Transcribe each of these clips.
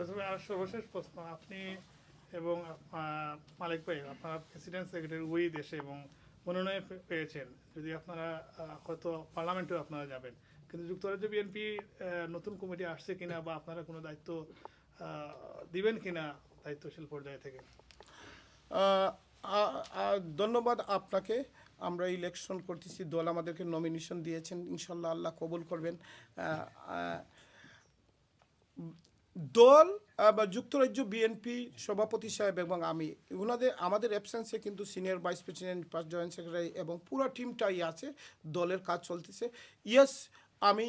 প্রথমে আর সর্বশেষ প্রশ্ন, আপনি এবং মালিক ভাই, আপনারা প্রেসিডেন্ট সেক্রেটারি ওই দেশে এবং মনোনয়ন পেয়েছেন। যদি আপনারা হয়তো পার্লামেন্টেও আপনারা যাবেন। কিন্তু যুক্তরাজ্য বিএনপি নতুন কমিটি আসছে কিনা বা আপনারা কোনো দায়িত্ব দিবেন কিনা দায়িত্বশীল পর্যায়ে থেকে? ধন্যবাদ আপনাকে। আমরা ইলেকশন করতেছি, দল আমাদেরকে নমিনেশন দিয়েছেন। ইনশাল্লাহ আল্লাহ কবুল করবেন। দল বা যুক্তরাজ্য বিএনপি সভাপতি সাহেব এবং আমি ওনাদের আমাদের অ্যাবসেন্সে কিন্তু senior vice president joint secretary এবং পুরো টিমটাই আছে, দলের কাজ চলতেছে। ইয়েস আমি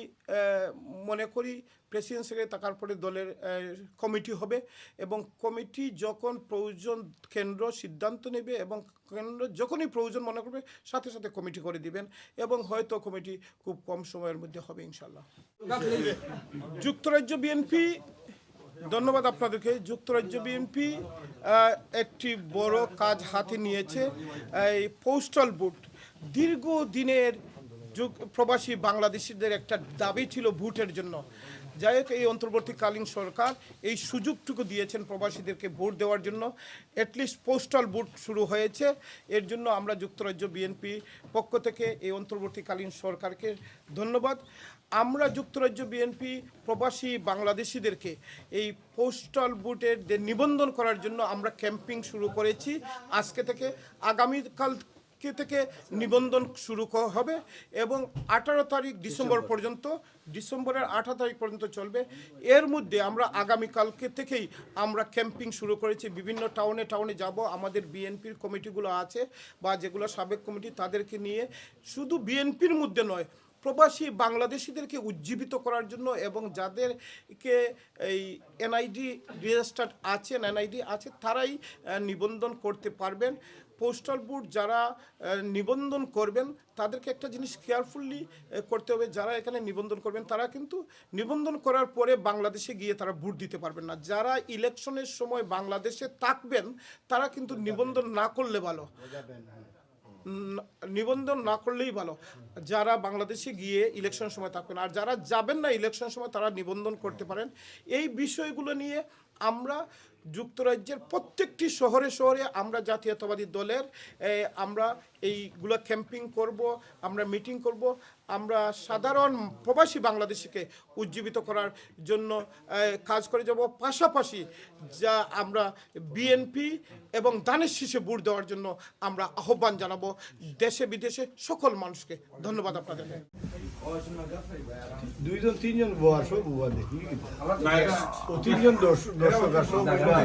মনে করি প্রেসিডেন্ট সেক্রেটারি থাকার পরে দলের কমিটি হবে এবং কমিটি যখন প্রয়োজন, কেন্দ্র সিদ্ধান্ত নেবে এবং কেন্দ্র যখনই প্রয়োজন মনে করবে, সাথে সাথে কমিটি করে দিবেন এবং হয়তো কমিটি খুব কম সময়ের মধ্যে হবে ইনশাল্লাহ যুক্তরাজ্য বিএনপি ধন্যবাদ আপনাদেরকে। যুক্তরাজ্য বিএনপি একটি বড় কাজ হাতে নিয়েছে, এই পোস্টাল বুট দীর্ঘদিনের যুগ প্রবাসী বাংলাদেশিদের একটা দাবি ছিল ভোটের জন্য। যাই হোক, এই অন্তর্বর্তীকালীন সরকার এই সুযোগটুকু দিয়েছেন প্রবাসীদেরকে ভোট দেওয়ার জন্য। অ্যাটলিস্ট পোস্টাল ভোট শুরু হয়েছে। এর জন্য আমরা যুক্তরাজ্য বিএনপি পক্ষ থেকে এই অন্তর্বর্তীকালীন সরকারকে ধন্যবাদ। আমরা যুক্তরাজ্য বিএনপি প্রবাসী বাংলাদেশিদেরকে এই পোস্টাল বুটের নিবন্ধন করার জন্য আমরা ক্যাম্পিং শুরু করেছি। আজকে থেকে আগামীকাল থেকে নিবন্ধন শুরু হবে এবং আঠারো তারিখ ডিসেম্বর পর্যন্ত ডিসেম্বরের আঠারো তারিখ পর্যন্ত চলবে। এর মধ্যে আমরা আগামীকালকে থেকেই আমরা ক্যাম্পিং শুরু করেছি। বিভিন্ন টাউনে টাউনে যাব। আমাদের বিএনপির কমিটিগুলো আছে বা যেগুলো সাবেক কমিটি তাদেরকে নিয়ে। শুধু বিএনপির মধ্যে নয় প্রবাসী বাংলাদেশিদেরকে উজ্জীবিত করার জন্য এবং যাদেরকে এই এনআইডি রেজিস্টার্ড আছেন এনআইডি আছে তারাই নিবন্ধন করতে পারবেন। পোস্টাল বুট যারা নিবন্ধন করবেন তাদেরকে একটা জিনিস কেয়ারফুলি করতে হবে যারা এখানে নিবন্ধন করবেন তারা কিন্তু নিবন্ধন করার পরে বাংলাদেশে গিয়ে তারা ভোট দিতে পারবেন না। যারা ইলেকশনের সময় বাংলাদেশে থাকবেন তারা কিন্তু নিবন্ধন না করলে ভালো। নিবন্ধন না করলেই ভালো। যারা বাংলাদেশে গিয়ে ইলেকশন সময় থাকবেন আর যারা যাবেন না ইলেকশন সময় তারা নিবন্ধন করতে পারেন। এই বিষয়গুলো নিয়ে আমরা যুক্তরাজ্যের প্রত্যেকটি শহরে শহরে আমরা জাতীয়তাবাদী দলের আমরা এইগুলো ক্যাম্পিং করব, আমরা মিটিং করব, আমরা সাধারণ প্রবাসী বাংলাদেশিকে উজ্জীবিত করার জন্য কাজ করে যাব। পাশাপাশি যা আমরা বিএনপি এবং দানের শীষে ভোট দেওয়ার জন্য আমরা আহ্বান জানাব। দেশে বিদেশে সকল মানুষকে ধন্যবাদ আপনাদেরকে দুইজন তিনজন বউ সব বোয়া দেখি। ও তিনজন দর্শক দর্শক বুয়া